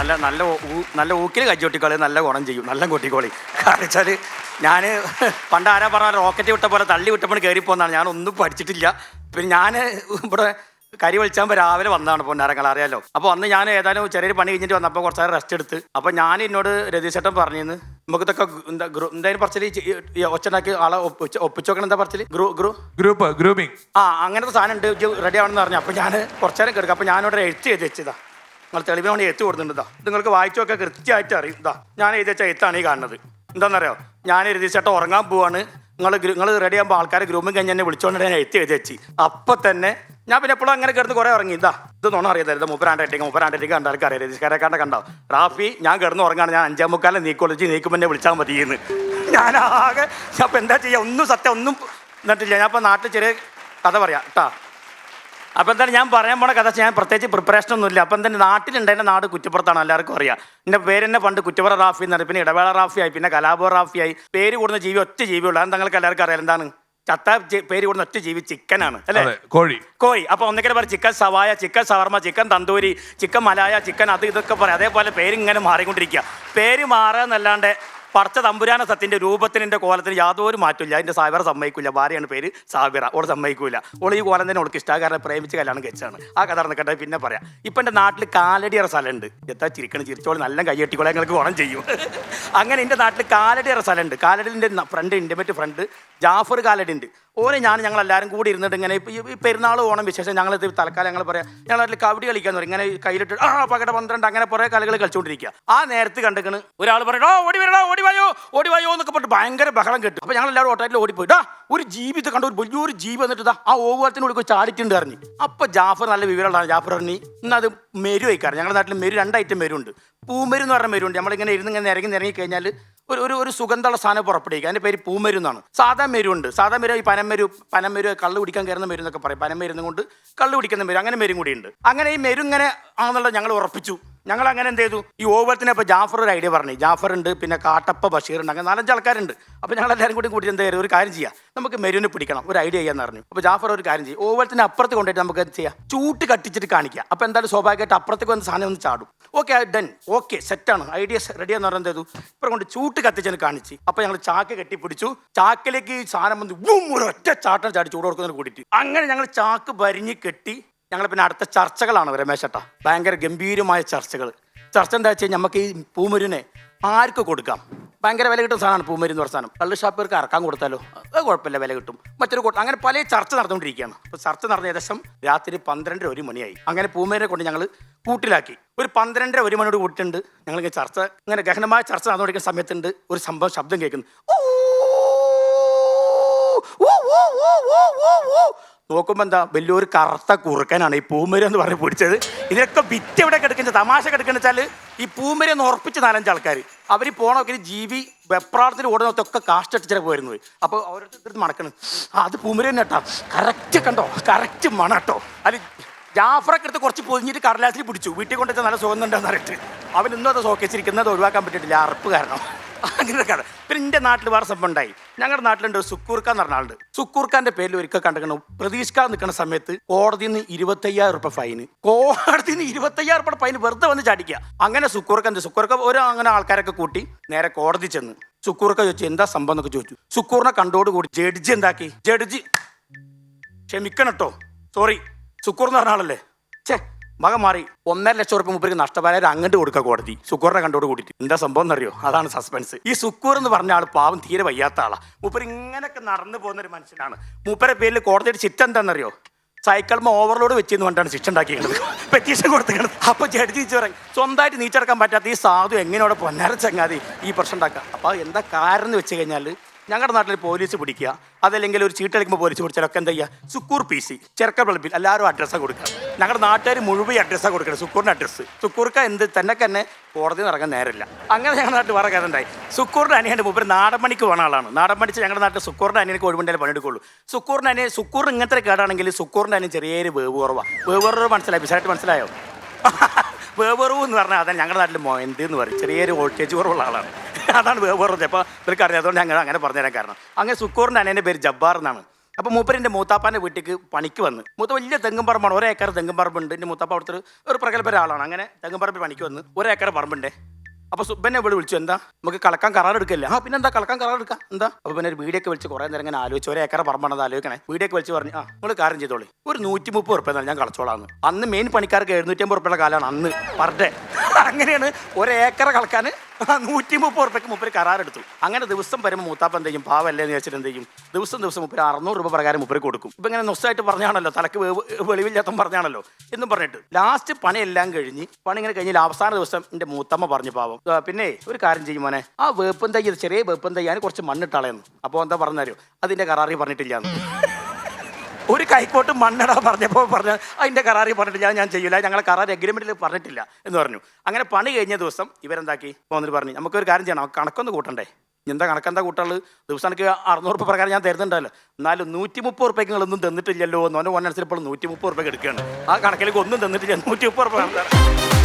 നല്ല നല്ല നല്ല ഊക്കിൽ കജ്ജൊട്ടിക്കളി നല്ല ഗുണം ചെയ്യും. നല്ല കൊട്ടിക്കോളി. കാരണം വെച്ചാൽ ഞാൻ പണ്ട് ആരാ പറഞ്ഞ റോക്കറ്റ് വിട്ട പോലെ തള്ളി വിട്ടപ്പോൾ കയറി പോന്നാണ്. ഞാൻ ഒന്നും പഠിച്ചിട്ടില്ല. പിന്നെ ഞാൻ ഇവിടെ കരി വിളിച്ചാകുമ്പോൾ രാവിലെ വന്നതാണ് പൊന്നാരങ്ങൾ അറിയാലോ? അപ്പോൾ അന്ന് ഞാൻ ഏതായാലും ചെറിയൊരു പണി കഴിഞ്ഞിട്ട് വന്നപ്പോൾ കുറച്ച് നേരം റെസ്റ്റ് എടുത്ത്. അപ്പോൾ ഞാൻ എന്നോട് രതീശേട്ടൻ പറഞ്ഞിരുന്നു നമുക്ക് ഇതൊക്കെ എന്താ ഗ്രൂ എന്തായാലും പറച്ചിൽ ഒച്ചനാക്കി ആളെ ഒപ്പിച്ച് ഒപ്പിച്ചോക്കണം. എന്താ പറച്ചിൽ ഗ്രൂ ഗ്രൂ. ഗ്രൂപ്പ് ഗ്രൂപ്പിംഗ് ആ അങ്ങനത്തെ സാധനം ഉണ്ട്. റെഡി ആവണമെന്ന് പറഞ്ഞു. അപ്പോൾ ഞാൻ കുറച്ച് നേരം കിടക്കും അപ്പോൾ ഞാനിവിടെ എഴുത്ത് ചെയ്ത് വെച്ചതാ. നിങ്ങൾ തെളിവാണ് എഴുത്ത് കൊടുക്കുന്നുണ്ട് ഇതാ നിങ്ങൾക്ക് വായിച്ചൊക്കെ കൃത്യമായിട്ട് അറിയും. ഇതാ ഞാൻ എഴുതി വെച്ചാൽ എഴുത്താണ് ഈ കാണുന്നത്. എന്താണെന്നറിയോ? ഞാൻ എഴുതി ചേട്ടാ ഉറങ്ങാൻ പോവാണ്. നിങ്ങൾ നിങ്ങൾ റെഡി ആകുമ്പോൾ ആൾക്കാർ ഗ്രൂമിങ് കഴിഞ്ഞ് എന്നെ വിളിച്ചുകൊണ്ട് ഞാൻ എഴുത്തി എഴുതി വെച്ച്. അപ്പം തന്നെ ഞാൻ പിന്നെ എപ്പോഴും അങ്ങനെ കിടന്ന് കുറേ ഉറങ്ങി. ഇതാ ഇത് നോണം അറിയാതെ മുപ്പരാണ്ടേക്ക് മുപ്പരാണ്ടേക്ക് കണ്ടാൽ അറിയാം രജിസ്കാരെക്കാണ്ട് കണ്ടോ റാഫി ഞാൻ കിടന്ന് ഉറങ്ങാണ്. ഞാൻ അഞ്ചാം മുക്കാലം നീക്കോളിച്ച് നീക്കുമ്പോൾ എന്നെ വിളിച്ചാൽ മതി എന്ന്. ഞാൻ ആകെ ഞാൻ ഇപ്പം എന്താ ചെയ്യുക ഒന്നും സത്യം ഒന്നും എന്നിട്ടില്ല. ഞാൻ ഇപ്പം നാട്ടിൽ ചെറിയ കഥ പറയാം. കേട്ടാ അപ്പം തന്നെ ഞാൻ പറയാൻ പോണ കഥ ഞാൻ പ്രത്യേകിച്ച് പ്രിപ്പറേഷൻ ഒന്നുമില്ല അപ്പം തന്നെ നാട്ടിലുണ്ട് എന്റെ നാട് കുറ്റപ്പുറത്താണ് എല്ലാവർക്കും അറിയാം. എന്റെ പേര് തന്നെ പണ്ട് കുറ്റപ്പുറ റാഫി എന്ന് പിന്നെ ഇടവേള റാഫിയായി പിന്നെ കലാപോ റാഫിയായി. പേര് കൂടുന്ന ജീവി ഒറ്റ ജീവിയുള്ളൂ അത് നിങ്ങൾക്ക് എല്ലാവർക്കും അറിയാം എന്താണ്? ചത്ത പേര് കൂടുന്ന ഒറ്റ ജീവി ചിക്കനാണ് അല്ലേ? കോഴി. കോഴി. അപ്പൊ ഒന്നിക്കൽ പറയും chicken Sawai chicken shawarma chicken tandoori chicken malai chicken അത് ഇതൊക്കെ പറയാം അതേപോലെ പേര് ഇങ്ങനെ മാറിക്കൊണ്ടിരിക്കുക പേര് മാറുക എന്നല്ലാണ്ട് പടച്ച തമ്പുരാന സത്യന്റെ രൂപത്തിന് എന്റെ കോലത്തിന് യാതൊരു മാറ്റമില്ല അതിന്റെ സാവിറ സമ്മതിക്കില്ല ഭാര്യയാണ് പേര് സാവിറ. ഓൾ സമ്മതിക്കില്ല ഓൾ ഈ കോലം തന്നെ ഓൾക്ക് ഇഷ്ടമാണ് കാരണം പ്രേമിച്ച് കല്യാണം കഴിച്ചാണ് ആ കഥ നടക്കട്ടെ പിന്നെ പറയാം. ഇപ്പൊ എന്റെ നാട്ടിൽ കാലടിയറ സ്ഥലമുണ്ട്. എത്താ ചിരിക്കണം ചിരിച്ചോൾ നല്ല കയ്യട്ടിക്കോളെ. നിങ്ങൾക്ക് ഗുണം ചെയ്യും. അങ്ങനെ എന്റെ നാട്ടിൽ കാലടിയറ സ്ഥലമുണ്ട്. കാലടിന്റെ friend intimate friend Jafar Kalady ഉണ്ട് ഓനെ ഞാൻ ഞങ്ങൾ എല്ലാവരും കൂടി ഇരുന്നിട്ട് ഇങ്ങനെ ഈ പെരുന്നാൾ ഓണം വിശേഷം ഞങ്ങൾ തൽക്കാലം ഞങ്ങൾ പറയാം ഞങ്ങൾ അതിൽ കബഡി കളിക്കാന്ന് പറയും ഇങ്ങനെ കയ്യിലിട്ട് ആ പകട പന്ത്രണ്ട് അങ്ങനെ കുറേ കളികൾ കളിച്ചുകൊണ്ടിരിക്കുക ആ നേരത്ത് കണ്ടിക്കണ് ഒരാൾ പറയണോ ഓടി വരണോ ഓടി വായോ ഓടി വായോ എന്നൊക്കെ പറഞ്ഞിട്ട് ഭയങ്കര ബഹളം കിട്ടും. അപ്പൊ ഞങ്ങൾ എല്ലാവരും ഓട്ടോയിൽ ഓടി ഡാ ഒരു ജീവിതം കണ്ട ഒരു വലിയൊരു ജീവി വന്നിട്ട് ദാ ആ ഓവുകാലത്തിനുള്ളിൽ പോയി ചാടിയിട്ടുണ്ട് അറിഞ്ഞു അപ്പൊ ജാഫർ നല്ല വിവരമുള്ളതാണ്. ജാഫർ പറഞ്ഞു ഇന്ന് അത് മെരു വയ്ക്കാറ് ഞങ്ങളുടെ നാട്ടിൽ മെരു രണ്ട് ഐറ്റം മെരു ഉണ്ട് പൂമെരു എന്ന് പറഞ്ഞ മെരുണ്ട് നമ്മളിങ്ങനെ ഇരുന്ന് ഇങ്ങനെ ഇറങ്ങി ഇറങ്ങി കഴിഞ്ഞാൽ ഒരു ഒരു ഒരു സുഗന്ധമുള്ള സാധനം പുറപ്പെടുവിക്കുക. അതിന്റെ പേര് പൂമരു എന്നാണ് സാധാ മരുണ്ട് സാധാ മരു ഈ പനമരു പനമരു കള്ള് കുടിക്കാൻ കയറുന്ന മരുന്നൊക്കെ പറയും. പനമരുന്ന് കൊണ്ട് കള്ള് കുടിക്കുന്ന മെരു അങ്ങനെ മരും കൂടി ഉണ്ട് അങ്ങനെ ഈ മെരു ആണെന്നുള്ളത് ഞങ്ങൾ ഉറപ്പിച്ചു. ഞങ്ങൾ അങ്ങനെ എന്ത് ചെയ്തു? ഈ ഓവത്തിനെ ഇപ്പോൾ ജാഫർ ഒരു ഐഡിയ പറഞ്ഞു. ജാഫർ ഉണ്ട് പിന്നെ കാട്ടപ്പ ബഷീർ ഉണ്ട് അങ്ങനെ നാലഞ്ച് ആൾക്കാരുണ്ട് അപ്പോൾ ഞങ്ങൾ എല്ലാവരും കൂടി കൂടി എന്ത് ഒരു കാര്യം ചെയ്യാം. നമുക്ക് മെരുവിനെ പിടിക്കണം. ഒരു ഐഡിയ ചെയ്യാന്ന് പറഞ്ഞു. അപ്പോൾ ജാഫർ ഒരു കാര്യം ചെയ്യും. ഓവത്തിന് അപ്പുറത്ത് കൊണ്ടുപോയിട്ട് നമുക്ക് എന്ത് ചെയ്യാം? ചൂട്ട് കട്ടിച്ചിട്ട് കാണിക്കുക അപ്പോൾ എന്തായാലും സ്വാഭാവികമായിട്ട് അപ്പുറത്തേക്ക് വന്ന് സാധനം ഒന്ന് ചാടും. ഓക്കെ ഡൻ ഓക്കെ സെറ്റാണ് ഐഡിയ റെഡി എന്ന് പറഞ്ഞത് ചെയ്തു? കൊണ്ട് ചൂട്ട് കത്തിച്ചു കാണിച്ച്. അപ്പോൾ ഞങ്ങൾ ചാക്ക് കെട്ടിപ്പിടിച്ചു. ചാക്കിലേക്ക് ഈ സാധനം വന്ന് ഒറ്റ ചാട്ടം ചാടി ചൂട് കൊടുക്കുന്നതിന് കൂടിയിട്ട് അങ്ങനെ ഞങ്ങൾ ചാക്ക് ഭരിഞ്ഞ് കെട്ടി ഞങ്ങൾ പിന്നെ അടുത്ത ചർച്ചകളാണ് രമേശേട്ടാ ഭയങ്കര ഗംഭീരമായ ചർച്ചകൾ ചർച്ച എന്താ വെച്ചാൽ നമുക്ക് ഈ പൂമരുവിനെ ആർക്ക് കൊടുക്കാം ഭയങ്കര വില കിട്ടുന്ന സാധനമാണ് പൂമരി എന്ന് പറഞ്ഞ സാധനം കള്ള് ഷാപ്പുകാർക്ക് ഇറക്കാൻ കൊടുത്താലോ അത് കുഴപ്പമില്ല വില കിട്ടും മറ്റൊരു കൂട്ടം അങ്ങനെ പല ചർച്ച നടന്നുകൊണ്ടിരിക്കുകയാണ് അപ്പോൾ ചർച്ച നടന്ന ഏകദേശം രാത്രി പന്ത്രണ്ടര ഒരു മണിയായി അങ്ങനെ പൂമേരെ കൊണ്ട് ഞങ്ങൾ കൂട്ടിലാക്കി ഒരു പന്ത്രണ്ടര ഒരു മണിയോട് കൂട്ടിട്ടുണ്ട് ഞങ്ങൾ ഇങ്ങനെ ചർച്ച ഇങ്ങനെ ഗഹനമായ ചർച്ച നടന്നുകൊണ്ടിരിക്കുന്ന സമയത്തുണ്ട് ഒരു സംഭവം ശബ്ദം കേൾക്കുന്നു ഊ, ഊ, ഊ, ഊ, ഊ, ഊ. നോക്കുമ്പോ എന്താ വലിയൊരു കറുത്ത കുറുക്കനാണ് ഈ പൂമര എന്ന് പറഞ്ഞ് പിടിച്ചത്. ഇതിനൊക്കെ വിറ്റ് എവിടെ കിടക്കുന്നത് തമാശ കിടക്കുന്ന വെച്ചാൽ ഈ പൂമര എന്ന് ഉറപ്പിച്ച് നാലഞ്ച് ആൾക്കാർ അവർ പോണൊക്കെ ജീവി വെപ്രാളത്തിൽ ഓടുന്നതൊക്കെ കാഷ്ടടിച്ചിട്ട് പോയിരുന്നത് അപ്പോൾ ഓരോരുത്തർ മണക്കണം അത് പൂമര തന്നെ കേട്ടോ. കറക്റ്റ് കണ്ടോ? കറക്റ്റ് മണട്ടോ അത് ജാഫറൊക്കെ എടുത്ത് കുറച്ച് പൊതിഞ്ഞിട്ട് കടലാസിൽ പിടിച്ചു. വീട്ടിൽ കൊണ്ടുവച്ചാൽ നല്ല സുഖം ഉണ്ടെന്ന് പറഞ്ഞിട്ട്. അവൻ ഇന്നും അത് സോക്കേച്ചിരിക്കുന്നത് ഒഴിവാക്കാൻ പറ്റിയിട്ടില്ല. അറപ്പ് കാരണം. അങ്ങനെ കാരണം പിന്നെ എന്റെ നാട്ടിൽ വേറെ സംഭവം ഉണ്ടായി. ഞങ്ങളുടെ നാട്ടിലുണ്ട് സുക്കൂർക്ക എന്ന് പറഞ്ഞ ആളുണ്ട്. സുക്കൂർക്കാന്റെ പേരിൽ ഒരിക്കൽ കണ്ടിരിക്കണം. പ്രതീക്ഷിക്കാതെ നിൽക്കുന്ന സമയത്ത് കോടതിയിൽ നിന്ന് ഇരുപത്തയ്യായിരം റുപ്യ ഫൈന്. കോടതിയിൽ നിന്ന് ഇരുപത്തയ്യായിരം റുപ്യ ഫൈന് വെറുതെ വന്ന് ചാടിക്കുക. അങ്ങനെ സുക്കൂർക്ക എന്ത് സുക്കൂർക്ക ഒരു അങ്ങനെ ആൾക്കാരൊക്കെ കൂട്ടി നേരെ കോടതി ചെന്ന്. സുക്കൂർക്ക ചോദിച്ചു എന്താ സംഭവം? എന്നൊക്കെ ചോദിച്ചു. സുക്കൂറിനെ കണ്ടോടുകൂടി ജഡ്ജി എന്താക്കി? ജഡ്ജി ക്ഷമിക്കണം കേട്ടോ സോറി സുക്കൂർ എന്ന് പറഞ്ഞ ആളല്ലേ? മകൻ മാറി ഒന്നര ലക്ഷം റുപ്യ മുപ്പേക്ക് നഷ്ടപരിഹാരം അങ്ങോട്ട് കൊടുക്കുക കോടതി. സുക്കൂറിനെ കണ്ടോട് കൂടിയിട്ട് എന്താ സംഭവം എന്നറിയോ? അതാണ് സസ്പെൻസ് ഈ സുക്കൂർ എന്ന് പറഞ്ഞ ആൾ പാവം തീരെ വയ്യാത്ത ആളാണ് മൂപ്പർ ഇങ്ങനെയൊക്കെ നടന്നു പോകുന്ന ഒരു മനുഷ്യനാണ്. മൂപ്പരെ പേരിൽ കോടതിയുടെ ചിറ്റ എന്താണെന്നറിയോ? സൈക്കിൾമ ഓവർലോഡ് വെച്ചെന്ന് പറഞ്ഞിട്ടാണ് ശിക്ഷ ഉണ്ടാക്കിയത് പെറ്റീഷൻ കൊടുത്തിരിക്കുന്നത് അപ്പൊ ജഡ്ജി പറയും സ്വന്തമായിട്ട് നീച്ചടക്കാൻ പറ്റാത്ത ഈ സാധു എങ്ങനെയോടെ പൊന്നാര ചങ്ങാതി ഈ പ്രശ്നം ഉണ്ടാക്കുക. അപ്പൊ എന്താ കാരണം എന്ന് വെച്ച് കഴിഞ്ഞാൽ ഞങ്ങളുടെ നാട്ടിൽ പോലീസ് പിടിക്കുക അതല്ലെങ്കിൽ ഒരു ചീട്ടടിക്കുമ്പോൾ പോലീസ് പിടിച്ചാലൊക്കെ എന്താ ചെയ്യുക സുക്കൂർ പി സി ചെറുക്ക വിളപ്പിൽ എല്ലാവരും അഡ്രസ്സ് കൊടുക്കുക. ഞങ്ങളുടെ നാട്ടുകാർ മുഴുവൻ അഡ്രസ്സ് കൊടുക്കണം സുക്കൂറിന്റെ അഡ്രസ്സ് സുക്കൂർക്ക് എന്ത് തന്നെ തന്നെ കോടതി ഇറങ്ങാൻ നേരമില്ല. അങ്ങനെ ഞങ്ങളുടെ നാട്ടിൽ വേറെ കഥ ഉണ്ടായി. സുക്കൂറിന്റെ അനിയന്റെ മുമ്പ് നാടൻ പണിക്ക് പോണ ആളാണ്. നാടൻ പണിച്ച് ഞങ്ങളുടെ നാട്ടിൽ സുക്കൂറിന്റെ അനിയനക്ക് ഒഴിവുണ്ടെങ്കിൽ പണിയെടുക്കുള്ളൂ. സുക്കൂറിന്റെ അനിയൻ സുക്കൂർ ഇങ്ങനത്തെ കേടാണെങ്കിൽ സുക്കൂറിന്റെ അനിയൻ ചെറിയൊരു വേവ് കുറവാണ് വേവ് കുറവ് മനസ്സിലായി? വിശാലായിട്ട് മനസ്സിലായോ? വേവറവ് എന്ന് പറഞ്ഞാൽ അതാണ് ഞങ്ങളുടെ നാട്ടിൽ മൊയന്ത് എന്ന് പറയും. ചെറിയൊരു വോൾട്ടേജ് കുറവുള്ള ആളാണ്. അതാണ് വേവറവ് അപ്പോൾ ഇവർക്ക് അറിയാം അതുകൊണ്ട് ഞങ്ങൾ അങ്ങനെ പറഞ്ഞുതരാൻ കാരണം. അങ്ങനെ സുക്കൂറിന്റെ അനേന്റെ പേര് ജബ്ബാർ എന്നാണ്. അപ്പോൾ മൂപ്പരിന്റെ മൂത്താപ്പാന്റെ വീട്ടിലേക്ക് പണിക്ക് വന്ന്. മൂത്ത വലിയ തെങ്ങും പറമ്പാണ്. ഒരേക്കർ തെങ്ങും പറമ്പുണ്ട്. എന്റെ മൂത്താപ്പ അവിടുത്തെ ഒരു- പ്രഗത്ഭ ഒരാളാണ് അങ്ങനെ തെങ്ങും പറമ്പിൽ പണിക്ക് വന്ന്. ഒരേക്കർ പറമ്പുണ്ടേ. അപ്പോൾ സുബനെ ഇവിടെ വിളിച്ചു എന്താ? നമുക്ക് കളക്കാൻ കരാർ എടുക്കില്ല? ആ പിന്നെ എന്താ? കളക്കാൻ കരാർ എടുക്കാം. എന്താ? അപ്പൊ പിന്നെ ഒരു വീടൊക്കെ വിളിച്ച് കുറെ നേരം ഇങ്ങനെ ആലോചിച്ച് ഒരു ഏക്കറ പറമ്പാണത് ആലോചിക്കണേ. വീടൊക്കെ വിളിച്ച് പറഞ്ഞു ആ നിങ്ങൾ കാര്യം ചെയ്തോളി. ഒരു നൂറ്റി മുപ്പത് ഉറുപ്പ ഞാൻ കളച്ചോളാന്ന്. അന്ന് മെയിൻ പണിക്കാർക്ക് എഴുന്നൂറ്റമ്പത് ഉറുപ്പയുടെ കാലമാണ് അന്ന് പെർ ഡേ. അങ്ങനെയാണ് ഒരേക്കറ കളക്കാൻ നൂറ്റി മുപ്പത് റുപ്യക്ക് മുപ്പര് കരാറെടുത്തു. അങ്ങനെ ദിവസം വരുമ്പോൾ മൂത്താപ്പ എന്ത് ചെയ്യും? പാവല്ലേ എന്ന് വെച്ചിട്ട് എന്ത് ചെയ്യും? ദിവസം ദിവസം മുപ്പര് അറുന്നൂറ് രൂപ പ്രകാരം മുപ്പര് കൊടുക്കും. ഇപ്പം ഇങ്ങനെ നൊസ്സായിട്ട് പറഞ്ഞാണല്ലോ തലക്ക് വെളിവില്ലാത്ത പറഞ്ഞാണല്ലോ എന്നും പറഞ്ഞിട്ട്. ലാസ്റ്റ് പണിയെല്ലാം കഴിഞ്ഞ് പണി ഇങ്ങനെ കഴിഞ്ഞാൽ അവസാന ദിവസം എന്റെ മൂത്തമ്മ പറഞ്ഞു പാവം പിന്നെ ഒരു കാര്യം ചെയ്യും മോനെ. ആ വേപ്പൻ തൈ ചെറിയ വേപ്പൻ തൈ ഞാൻ കുറച്ച് മണ്ണിട്ടാളയെന്ന് അപ്പോൾ എന്താ പറഞ്ഞു അതിന്റെ കരാറി പറഞ്ഞിട്ടില്ല ഒരു കൈക്കോട്ട് മണ്ണട പറഞ്ഞപ്പോൾ പറഞ്ഞ അതിന്റെ കരാറി പറഞ്ഞിട്ടില്ല ഞാൻ ചെയ്യില്ല ഞങ്ങളെ കരാർ എഗ്രിമെന്റിൽ പറഞ്ഞിട്ടില്ല എന്ന് പറഞ്ഞു. അങ്ങനെ പണി കഴിഞ്ഞ ദിവസം ഇവരെന്താക്കി? പോന്നിട്ട് പറഞ്ഞു നമുക്കൊരു കാര്യം ചെയ്യണം. കണക്കൊന്ന് കൂട്ടണ്ടേ? എന്താ കണക്കെന്താ കൂട്ടുള്ളൂ ദിവസം അറുന്നൂറ് രൂപ പ്രകാരം ഞാൻ തരുന്നുണ്ടല്ലോ. എന്നാലും നൂറ്റി മുപ്പത് റുപ്യക്ക് നിങ്ങളൊന്നും തന്നിട്ടില്ലല്ലോ എന്ന് പറഞ്ഞാൽ അനുസരിച്ച് ഇപ്പോൾ നൂറ്റി മുപ്പത് റുപ്യക്ക് എടുക്കുകയാണ്. ആ കണക്കിലേക്ക് ഒന്നും തന്നിട്ടില്ല. നൂറ്റി മുപ്പത് റുപ്യ